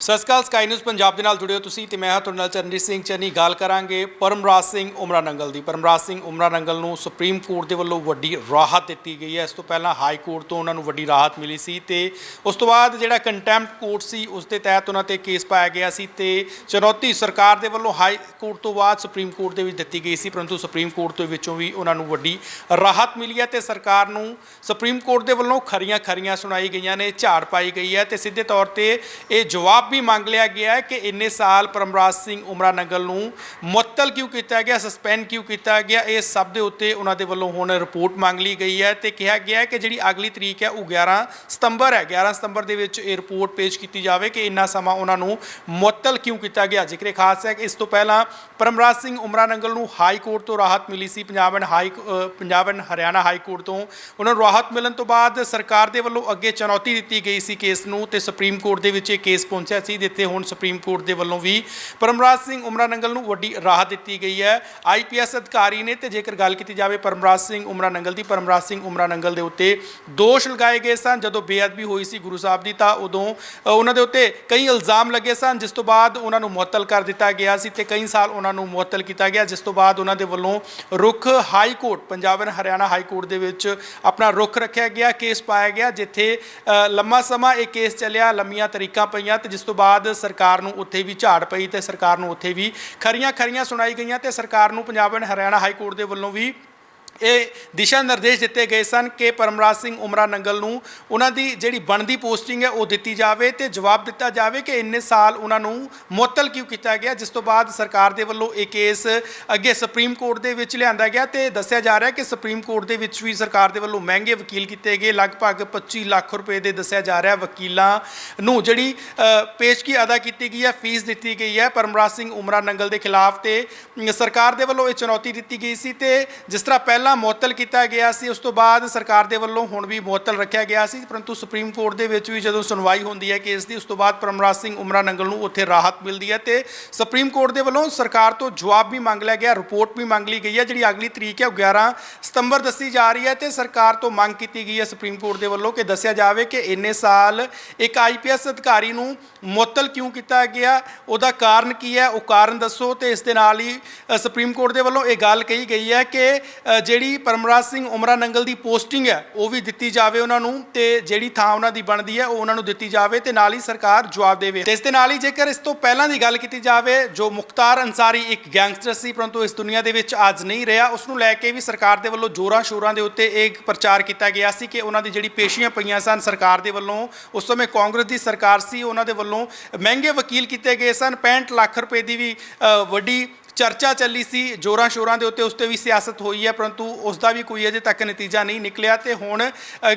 ਸਤਿ ਸ਼੍ਰੀ ਅਕਾਲ ਸਕਾਈ ਨਿਊਜ਼ ਪੰਜਾਬ ਦੇ ਨਾਲ ਜੁੜੇ ਹੋ ਤੁਸੀਂ ਤੇ ਮੈਂ ਹਾਂ ਤੁਹਾਡੇ ਨਾਲ ਚਰਨਜੀਤ ਸਿੰਘ ਚੰਨੀ। ਗੱਲ ਕਰਾਂਗੇ ਪਰਮਰਾਜ ਸਿੰਘ ਉਮਰਾ ਨੰਗਲ ਦੀ। ਪਰਮਰਾਜ ਸਿੰਘ ਉਮਰਾ ਨੰਗਲ ਨੂੰ ਸੁਪਰੀਮ ਕੋਰਟ ਦੇ ਵੱਲੋਂ ਵੱਡੀ ਰਾਹਤ ਦਿੱਤੀ ਗਈ ਹੈ। ਇਸ ਤੋਂ ਪਹਿਲਾਂ ਹਾਈ ਕੋਰਟ ਤੋਂ ਉਹਨਾਂ ਨੂੰ ਵੱਡੀ ਰਾਹਤ ਮਿਲੀ ਸੀ ਤੇ ਉਸ ਤੋਂ ਬਾਅਦ ਜਿਹੜਾ ਕੰਟੈਂਪਟ ਕੋਰਟ ਸੀ, ਉਸ ਦੇ ਤਹਿਤ ਉਹਨਾਂ ਤੇ ਕੇਸ ਪਾਇਆ ਗਿਆ ਸੀ ਤੇ ਚੁਣੌਤੀ ਸਰਕਾਰ ਦੇ ਵੱਲੋਂ ਹਾਈ ਕੋਰਟ ਤੋਂ ਬਾਅਦ ਸੁਪਰੀਮ ਕੋਰਟ ਦੇ ਵਿੱਚ ਦਿੱਤੀ ਗਈ ਸੀ, ਪਰੰਤੂ ਸੁਪਰੀਮ ਕੋਰਟ ਦੇ ਵਿੱਚੋਂ ਵੀ ਉਹਨਾਂ ਨੂੰ ਵੱਡੀ ਰਾਹਤ ਮਿਲੀ ਹੈ ਤੇ ਸਰਕਾਰ ਨੂੰ ਸੁਪਰੀਮ ਕੋਰਟ ਦੇ ਵੱਲੋਂ ਖਰੀਆਂ ਖਰੀਆਂ ਸੁਣਾਈ ਗਈਆਂ ਨੇ, ਝਾੜ ਪਾਈ ਗਈ ਹੈ ਤੇ ਸਿੱਧੇ ਤੌਰ ਤੇ ਇਹ ਜਵਾਬ ਵੀ ਮੰਗ ਲਿਆ ਗਿਆ ਹੈ ਕਿ ਇੰਨੇ ਸਾਲ ਪਰਮਰਾਜ ਸਿੰਘ ਉਮਰਾ ਨੰਗਲ ਨੂੰ ਮੁਅੱਤਲ ਕਿਉਂ ਕੀਤਾ ਗਿਆ ਸਸਪੈਂਡ ਕਿਉਂ ਕੀਤਾ ਗਿਆ ਇਹ ਸਭ ਦੇ ਉੱਤੇ ਉਹਨਾਂ ਦੇ ਵੱਲੋਂ ਹੁਣ ਰਿਪੋਰਟ ਮੰਗ ਲਈ ਗਈ ਹੈ ਤੇ ਕਿਹਾ ਗਿਆ ਹੈ ਕਿ ਜਿਹੜੀ ਅਗਲੀ ਤਰੀਕ ਹੈ ਉਹ 11 ਸਤੰਬਰ ਹੈ। 11 ਸਤੰਬਰ ਦੇ ਵਿੱਚ ਇਹ ਰਿਪੋਰਟ ਪੇਸ਼ ਕੀਤੀ ਜਾਵੇ ਕਿ ਇੰਨਾ ਸਮਾਂ ਉਹਨਾਂ ਨੂੰ ਮੁਅੱਤਲ ਕਿਉਂ ਕੀਤਾ ਗਿਆ। ਜ਼ਿਕਰੇ ਖਾਸ ਹੈ ਕਿ ਇਸ ਤੋਂ ਪਹਿਲਾਂ ਪਰਮਰਾਜ ਸਿੰਘ ਉਮਰਾ ਨੰਗਲ ਨੂੰ ਹਾਈ ਕੋਰਟ ਤੋਂ ਰਾਹਤ ਮਿਲੀ ਸੀ Punjab and high uh, Punjab and Haryana high court ਤੋਂ। ਉਹਨਾਂ ਨੂੰ ਰਾਹਤ ਮਿਲਣ ਤੋਂ ਬਾਅਦ ਸਰਕਾਰ ਦੇ ਵੱਲੋਂ ਅੱਗੇ ਚੁਣੌਤੀ ਦਿੱਤੀ ਗਈ ਸੀ ਕੇਸ ਨੂੰ ਤੇ ਸੁਪਰੀਮ ਕੋਰਟ ਦੇ ਵਿੱਚ ਇਹ ਕੇਸ ਪਹੁੰਚਿਆ ਸੀ ਜਿੱਥੇ ਹੁਣ ਸੁਪਰੀਮ ਕੋਰਟ ਦੇ ਵੱਲੋਂ ਵੀ ਪਰਮਰਾਜ ਸਿੰਘ ਉਮਰਾ ਨੰਗਲ ਨੂੰ ਵੱਡੀ ਰਾਹਤ ਦਿੱਤੀ ਗਈ ਹੈ। ਆਈਪੀਐਸ ਅਧਿਕਾਰੀ ਨੇ ਤੇ ਜੇਕਰ ਗੱਲ ਕੀਤੀ ਜਾਵੇ ਪਰਮਰਾਜ ਸਿੰਘ ਉਮਰਾ ਨੰਗਲ ਦੀ ਪਰਮਰਾਜ ਸਿੰਘ ਉਮਰਾ ਨੰਗਲ ਦੇ ਉੱਤੇ ਦੋਸ਼ ਲਗਾਏ ਗਏ ਸਨ। ਜਦੋਂ ਬੇਅਦਬੀ ਹੋਈ ਸੀ ਗੁਰੂ ਸਾਹਿਬ ਦੀ ਤਾਂ ਉਦੋਂ ਉਹਨਾਂ ਦੇ ਉੱਤੇ ਕਈ ਇਲਜ਼ਾਮ ਲੱਗੇ ਸਨ ਜਿਸ ਤੋਂ ਬਾਅਦ ਉਹਨਾਂ ਨੂੰ ਮੁਅੱਤਲ ਕਰ ਦਿੱਤਾ ਗਿਆ ਸੀ ਤੇ ਕਈ ਸਾਲ ਉਹਨਾਂ ਨੂੰ ਮੁਅੱਤਲ ਕੀਤਾ ਗਿਆ ਜਿਸ ਤੋਂ ਬਾਅਦ ਉਹਨਾਂ ਦੇ ਵੱਲੋਂ ਰੁਖ high court Punjab and Haryana high court ਦੇ ਵਿੱਚ ਆਪਣਾ ਰੁਖ ਰੱਖਿਆ ਗਿਆ ਕੇਸ ਪਾਇਆ ਗਿਆ ਜਿੱਥੇ ਅ, ਲੰਮਾ ਸਮਾਂ ਇਹ ਕੇਸ ਚੱਲਿਆ ਲੰਮੀਆਂ ਤਰੀਕਾਂ ਪਈਆਂ ਤੇ ਜਿਸ ਤੋਂ ਬਾਅਦ ਸਰਕਾਰ ਨੂੰ ਉੱਥੇ ਵੀ ਝਾੜ ਪਈ ਤੇ ਸਰਕਾਰ ਨੂੰ ਉੱਥੇ ਵੀ ਖਰੀਆਂ ਖਰੀਆਂ ਸੁਣਾਈ ਗਈਆਂ ਤੇ ਸਰਕਾਰ ਨੂੰ Punjab and Haryana high court ਦੇ ਵੱਲੋਂ ਵੀ ਇਹ ਦਿਸ਼ਾ ਨਿਰਦੇਸ਼ ਦਿੱਤੇ ਗਏ ਸਨ ਕਿ ਪਰਮਰਾਜ ਸਿੰਘ ਉਮਰਾ ਨੰਗਲ ਨੂੰ ਉਹਨਾਂ ਦੀ ਜਿਹੜੀ ਬਣਦੀ ਪੋਸਟਿੰਗ ਹੈ ਉਹ ਦਿੱਤੀ ਜਾਵੇ ਤੇ ਜਵਾਬ ਦਿੱਤਾ ਜਾਵੇ ਕਿ ਇੰਨੇ ਸਾਲ ਉਹਨਾਂ ਨੂੰ ਮੁਅੱਤਲ ਕਿਉਂ ਕੀਤਾ ਗਿਆ, ਜਿਸ ਤੋਂ ਬਾਅਦ ਸਰਕਾਰ ਦੇ ਵੱਲੋਂ ਇਹ ਕੇਸ ਅੱਗੇ ਸੁਪਰੀਮ ਕੋਰਟ ਦੇ ਵਿੱਚ ਲਿਆਂਦਾ ਗਿਆ ਤੇ ਦੱਸਿਆ ਜਾ ਰਿਹਾ ਕਿ ਸੁਪਰੀਮ ਕੋਰਟ ਦੇ ਵਿੱਚ ਵੀ ਸਰਕਾਰ ਦੇ ਵੱਲੋਂ ਮਹਿੰਗੇ ਵਕੀਲ ਕੀਤੇ ਗਏ, ਲਗਭਗ 25 ਲੱਖ ਰੁਪਏ ਦੇ ਦੱਸਿਆ ਜਾ ਰਿਹਾ ਵਕੀਲਾਂ ਨੂੰ ਜਿਹੜੀ ਪੇਸ਼ਗੀ ਅਦਾ ਕੀਤੀ ਗਈ ਹੈ, ਫੀਸ ਦਿੱਤੀ ਗਈ ਹੈ ਪਰਮਰਾਜ ਸਿੰਘ ਉਮਰਾ ਨੰਗਲ ਦੇ ਖਿਲਾਫ ਤੇ ਸਰਕਾਰ ਦੇ ਵੱਲੋਂ ਇਹ ਚੁਣੌਤੀ ਦਿੱਤੀ ਗਈ ਸੀ ਤੇ ਜਿਸ ਤਰ੍ਹਾਂ ਪਹਿਲਾਂ ਮੁਅੱਤਲ ਕੀਤਾ ਗਿਆ ਸੀ ਉਸ ਤੋਂ ਬਾਅਦ ਸਰਕਾਰ ਦੇ ਵੱਲੋਂ ਹੁਣ ਵੀ ਮੁਅੱਤਲ ਰੱਖਿਆ ਗਿਆ ਸੀ ਪਰੰਤੂ ਸੁਪਰੀਮ ਕੋਰਟ ਦੇ ਵਿੱਚ ਵੀ ਜਦੋਂ ਸੁਣਵਾਈ ਹੁੰਦੀ ਹੈ ਕੇਸ ਦੀ ਉਸ ਤੋਂ ਬਾਅਦ ਪਰਮਰਾਜ ਸਿੰਘ ਉਮਰਾ ਨੰਗਲ ਨੂੰ ਉੱਥੇ ਰਾਹਤ ਮਿਲਦੀ ਹੈ ਤੇ ਸੁਪਰੀਮ ਕੋਰਟ ਦੇ ਵੱਲੋਂ ਸਰਕਾਰ ਤੋਂ ਜਵਾਬ ਵੀ ਮੰਗ ਲਿਆ ਗਿਆ ਰਿਪੋਰਟ ਵੀ ਮੰਗ ਲਈ ਗਈ ਹੈ ਜਿਹੜੀ ਅਗਲੀ ਤਰੀਕ ਹੈ ਉਹ 11 ਸਤੰਬਰ ਦੱਸੀ ਜਾ ਰਹੀ ਹੈ ਤੇ ਸਰਕਾਰ ਤੋਂ ਮੰਗ ਕੀਤੀ ਗਈ ਹੈ ਸੁਪਰੀਮ ਕੋਰਟ ਦੇ ਵੱਲੋਂ ਕਿ ਦੱਸਿਆ ਜਾਵੇ ਕਿ ਇੰਨੇ ਸਾਲ ਇੱਕ ਆਈਪੀਐਸ ਅਧਿਕਾਰੀ ਨੂੰ ਮੁਅੱਤਲ ਕਿਉਂ ਕੀਤਾ ਗਿਆ ਉਹਦਾ ਕਾਰਨ ਕੀ ਹੈ ਉਹ ਕਾਰਨ ਦੱਸੋ ਤੇ ਇਸ ਦੇ ਨਾਲ ਹੀ ਸੁਪਰੀਮ ਕੋਰਟ ਦੇ ਵੱਲੋਂ ਇਹ ਗੱਲ ਕਹੀ ਗਈ ਹੈ ਕਿ ਅ, ਜਿਹੜੀ ਪਰਮਰਾਜ ਸਿੰਘ ਉਮਰਾ ਨੰਗਲ ਦੀ ਪੋਸਟਿੰਗ ਹੈ, ਉਹ ਵੀ ਦਿੱਤੀ ਜਾਵੇ ਉਹਨਾਂ ਨੂੰ ਤੇ ਜਿਹੜੀ ਥਾਂ ਉਹਨਾਂ ਦੀ ਬਣਦੀ ਹੈ, ਉਹ ਉਹਨਾਂ ਨੂੰ ਦਿੱਤੀ ਜਾਵੇ ਤੇ ਨਾਲ ਹੀ ਸਰਕਾਰ ਜਵਾਬ ਦੇਵੇ। ਤੇ ਇਸ ਦੇ ਨਾਲ ਹੀ ਜੇਕਰ ਇਸ ਤੋਂ ਪਹਿਲਾਂ ਦੀ ਗੱਲ ਕੀਤੀ ਜਾਵੇ, ਜੋ ਮੁਖਤਾਰ ਅੰਸਾਰੀ ਇੱਕ ਗੈਂਗਸਟਰ ਸੀ, ਪਰੰਤੂ ਇਸ ਦੁਨੀਆ ਦੇ ਵਿੱਚ ਅੱਜ ਨਹੀਂ ਰਿਹਾ, ਉਸ ਨੂੰ ਲੈ ਕੇ ਵੀ ਸਰਕਾਰ ਦੇ ਵੱਲੋਂ ਜੋਰਾਂ ਸ਼ੋਰਾਂ ਦੇ ਉੱਤੇ ਇਹ ਪ੍ਰਚਾਰ ਕੀਤਾ ਗਿਆ ਸੀ ਕਿ ਉਹਨਾਂ ਦੀ ਜਿਹੜੀ ਪੇਸ਼ੀਆਂ ਪਈਆਂ ਸਨ ਸਰਕਾਰ ਦੇ ਵੱਲੋਂ, ਉਸ ਸਮੇਂ ਕਾਂਗਰਸ ਦੀ ਸਰਕਾਰ ਸੀ, ਉਹਨਾਂ ਦੇ ਵੱਲੋਂ ਮਹਿੰਗੇ ਵਕੀਲ ਕੀਤੇ ਗਏ ਸਨ 65 ਲੱਖ ਰੁਪਏ ਦੀ ਵੀ ਵੱਡੀ ਚਰਚਾ ਚੱਲੀ ਸੀ, ਜੋਰਾਂ ਸ਼ੋਰਾਂ ਦੇ ਉੱਤੇ ਉਸ ਤੇ ਵੀ ਸਿਆਸਤ ਹੋਈ ਹੈ, ਪਰੰਤੂ ਉਸ ਦਾ ਵੀ ਕੋਈ ਅਜੇ ਤੱਕ ਨਤੀਜਾ ਨਹੀਂ ਨਿਕਲਿਆ। ਤੇ ਹੁਣ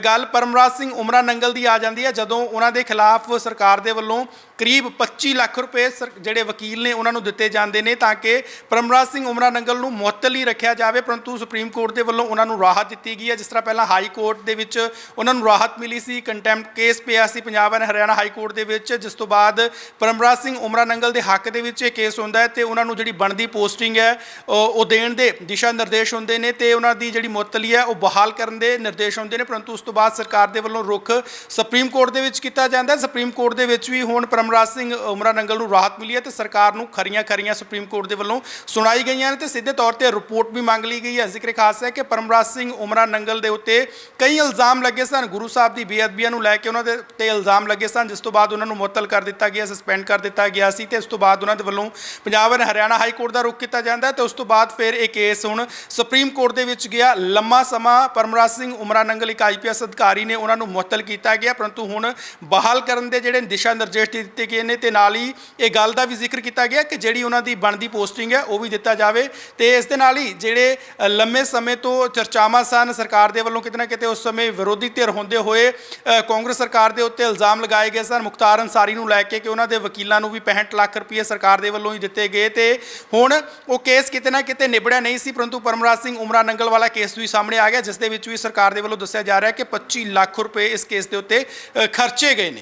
ਗੱਲ ਪਰਮਰਾਜ ਸਿੰਘ ਉਮਰਾ ਨੰਗਲ ਦੀ ਆ ਜਾਂਦੀ ਹੈ, ਜਦੋਂ ਉਹਨਾਂ ਦੇ ਖਿਲਾਫ ਸਰਕਾਰ ਦੇ ਵੱਲੋਂ ਕਰੀਬ 25 ਲੱਖ ਰੁਪਏ ਸਰ- ਜਿਹੜੇ ਵਕੀਲ ਨੇ ਉਹਨਾਂ ਨੂੰ ਦਿੱਤੇ ਜਾਂਦੇ ਨੇ ਤਾਂ ਕਿ ਪਰਮਰਾਜ ਸਿੰਘ ਉਮਰਾ ਨੰਗਲ ਨੂੰ ਮੁਅੱਤਲ ਹੀ ਰੱਖਿਆ ਜਾਵੇ, ਪਰੰਤੂ ਸੁਪਰੀਮ ਕੋਰਟ ਦੇ ਵੱਲੋਂ ਉਹਨਾਂ ਨੂੰ ਰਾਹਤ ਦਿੱਤੀ ਗਈ ਹੈ। ਜਿਸ ਤਰ੍ਹਾਂ ਪਹਿਲਾਂ ਹਾਈ ਕੋਰਟ ਦੇ ਵਿੱਚ ਉਹਨਾਂ ਨੂੰ ਰਾਹਤ ਮਿਲੀ ਸੀ, ਕੰਟੈਂਪਟ ਕੇਸ ਪਿਆ ਸੀ Punjab and Haryana high court ਦੇ ਵਿੱਚ, ਜਿਸ ਤੋਂ ਬਾਅਦ ਪਰਮਰਾਜ ਸਿੰਘ ਉਮਰਾ ਨੰਗਲ ਦੇ ਹੱਕ ਦੇ ਵਿੱਚ ਇਹ ਕੇਸ ਹੁੰਦਾ ਹੈ ਤੇ ਉਹਨਾਂ ਨੂੰ ਜਿਹੜੀ ਬਣਦੀ ਪੋਸਟਿੰਗ ਹੈ ਉਹ ਦੇਣ ਦੇ ਦਿਸ਼ਾ ਨਿਰਦੇਸ਼ ਹੁੰਦੇ ਨੇ ਤੇ ਉਹਨਾਂ ਦੀ ਜਿਹੜੀ ਮੁਅੱਤਲੀ ਹੈ, ਉਹ ਬਹਾਲ ਕਰਨ ਦੇ ਨਿਰਦੇਸ਼ ਹੁੰਦੇ ਨੇ, ਪਰੰਤੂ ਉਸ ਤੋਂ ਬਾਅਦ ਸਰਕਾਰ ਦੇ ਵੱਲੋਂ ਰੁਖ ਸੁਪਰੀਮ ਕੋਰਟ ਦੇ ਵਿੱਚ ਕੀਤਾ ਜਾਂਦਾ ਹੈ। ਸੁਪਰੀਮ ਕੋਰਟ ਦੇ ਵਿੱਚ ਵੀ ਹੁਣ ਪਰਮਰਾਜ ਸਿੰਘ ਉਮਰਾ ਨੰਗਲ ਨੂੰ ਰਾਹਤ ਮਿਲੀ ਹੈ ਤੇ ਸਰਕਾਰ ਨੂੰ ਖਰੀਆਂ ਖਰੀਆਂ ਸੁਪਰੀਮ ਕੋਰਟ ਦੇ ਵੱਲੋਂ ਸੁਣਾਈ ਗਈਆਂ ਨੇ ਤੇ ਸਿੱਧੇ ਤੌਰ ਤੇ ਰਿਪੋਰਟ ਵੀ ਮੰਗ ਲਈ ਗਈ ਹੈ। ਜ਼ਿਕਰ ਖਾਸ ਹੈ ਕਿ ਪਰਮਰਾਜ ਸਿੰਘ ਉਮਰਾ ਨੰਗਲ ਦੇ ਉੱਤੇ ਕਈ ਇਲਜ਼ਾਮ ਲੱਗੇ ਸਨ। ਗੁਰੂ ਸਾਹਿਬ ਦੀ ਬੇਅਦਬੀਆਂ ਨੂੰ ਲੈ ਕੇ ਉਹਨਾਂ ਦੇ ਉੱਤੇ ਇਲਜ਼ਾਮ ਲੱਗੇ ਸਨ, ਜਿਸ ਤੋਂ ਬਾਅਦ ਉਹਨਾਂ ਨੂੰ ਮੁਅੱਤਲ ਕਰ ਦਿੱਤਾ ਗਿਆ, ਸਸਪੈਂਡ ਕਰ ਦਿੱਤਾ ਗਿਆ ਸੀ ਤੇ ਉਸ ਤੋਂ ਬਾਅਦ ਉਹਨਾਂ ਦੇ ਵੱਲੋਂ ਪੰਜਾਬ ਅਤੇ ਹਰਿਆਣਾ ਹਾਈ ਕੋਰਟ ਦਾ ਰੁਖ ਕੀਤਾ ਜਾਂਦਾ ਹੈ ਤੇ ਉਸ ਤੋਂ ਬਾਅਦ ਫਿਰ ਇਹ ਕੇਸ ਹੁਣ ਸੁਪਰੀਮ ਕੋਰਟ ਦੇ ਵਿੱਚ ਗਿਆ। ਲੰਮਾ ਸਮਾਂ ਪਰਮਰਾਜ ਸਿੰਘ ਉਮਰਾ ਨੰਗਲ, ਇੱਕ ਆਈਪੀਐਸ ਅਧਿਕਾਰੀ ਨੇ ਉਹਨਾਂ ਨੂੰ ਮੁਅੱਤਲ ਕੀਤਾ ਗਿਆ, ਪਰੰਤੂ ਹੁਣ ਬਹਾਲ ਕਰਨ ਦੇ ਜਿਹੜੇ ਦਿਸ਼ਾ ਨਿਰਦੇਸ਼ ਦਿੱਤੇ ਗਏ ਨੇ ਤੇ ਨਾਲ ਹੀ ਇਹ ਗੱਲ ਦਾ ਵੀ ਜ਼ਿਕਰ ਕੀਤਾ ਗਿਆ ਕਿ ਜਿਹੜੀ ਉਹਨਾਂ ਦੀ ਬਣਦੀ ਪੋਸਟਿੰਗ ਹੈ, ਉਹ ਵੀ ਦਿੱਤਾ ਜਾਵੇ ਤੇ ਇਸ ਦੇ ਨਾਲ ਹੀ ਜਿਹੜੇ ਲੰਮੇ ਸਮੇਂ ਤੋਂ ਚਰਚਾਵਾਂ ਸਨ ਸਰਕਾਰ ਦੇ ਵੱਲੋਂ ਕਿਤੇ ਨਾ ਕਿਤੇ ਉਸ ਸਮੇਂ ਵਿਰੋਧੀ ਧਿਰ ਹੁੰਦੇ ਹੋਏ ਕਾਂਗਰਸ ਸਰਕਾਰ ਦੇ ਉੱਤੇ ਇਲਜ਼ਾਮ ਲਗਾਏ ਗਏ ਸਨ। ਮੁਖਤਾਰ ਅੰਸਾਰੀ ਨੂੰ ਲੈ ਕੇ ਕਿ ਉਹਨਾਂ ਦੇ ਵਕੀਲਾਂ ਨੂੰ ਵੀ 65 ਲੱਖ ਰੁਪਏ ਸਰਕਾਰ ਦੇ ਵੱਲੋਂ ਹੀ ਦਿੱਤੇ ਗਏ ਤੇ ਹੁਣ ਉਹ ਕੇਸ ਕਿਤੇ ਨਾ ਕਿਤੇ ਨਿਬੜਿਆ ਨਹੀਂ ਸੀ, ਪਰੰਤੂ ਪਰਮਰਾਜ ਸਿੰਘ ਉਮਰਾ ਨੰਗਲ ਵਾਲਾ ਕੇਸ ਵੀ ਸਾਹਮਣੇ ਆ ਗਿਆ, ਜਿਸ ਦੇ ਵਿੱਚ ਵੀ ਸਰਕਾਰ ਦੇ ਵੱਲੋਂ ਦੱਸਿਆ ਜਾ ਰਿਹਾ ਕਿ 25 ਲੱਖ ਰੁਪਏ ਇਸ ਕੇਸ ਦੇ ਉੱਤੇ ਖਰਚੇ ਗਏ ਨੇ।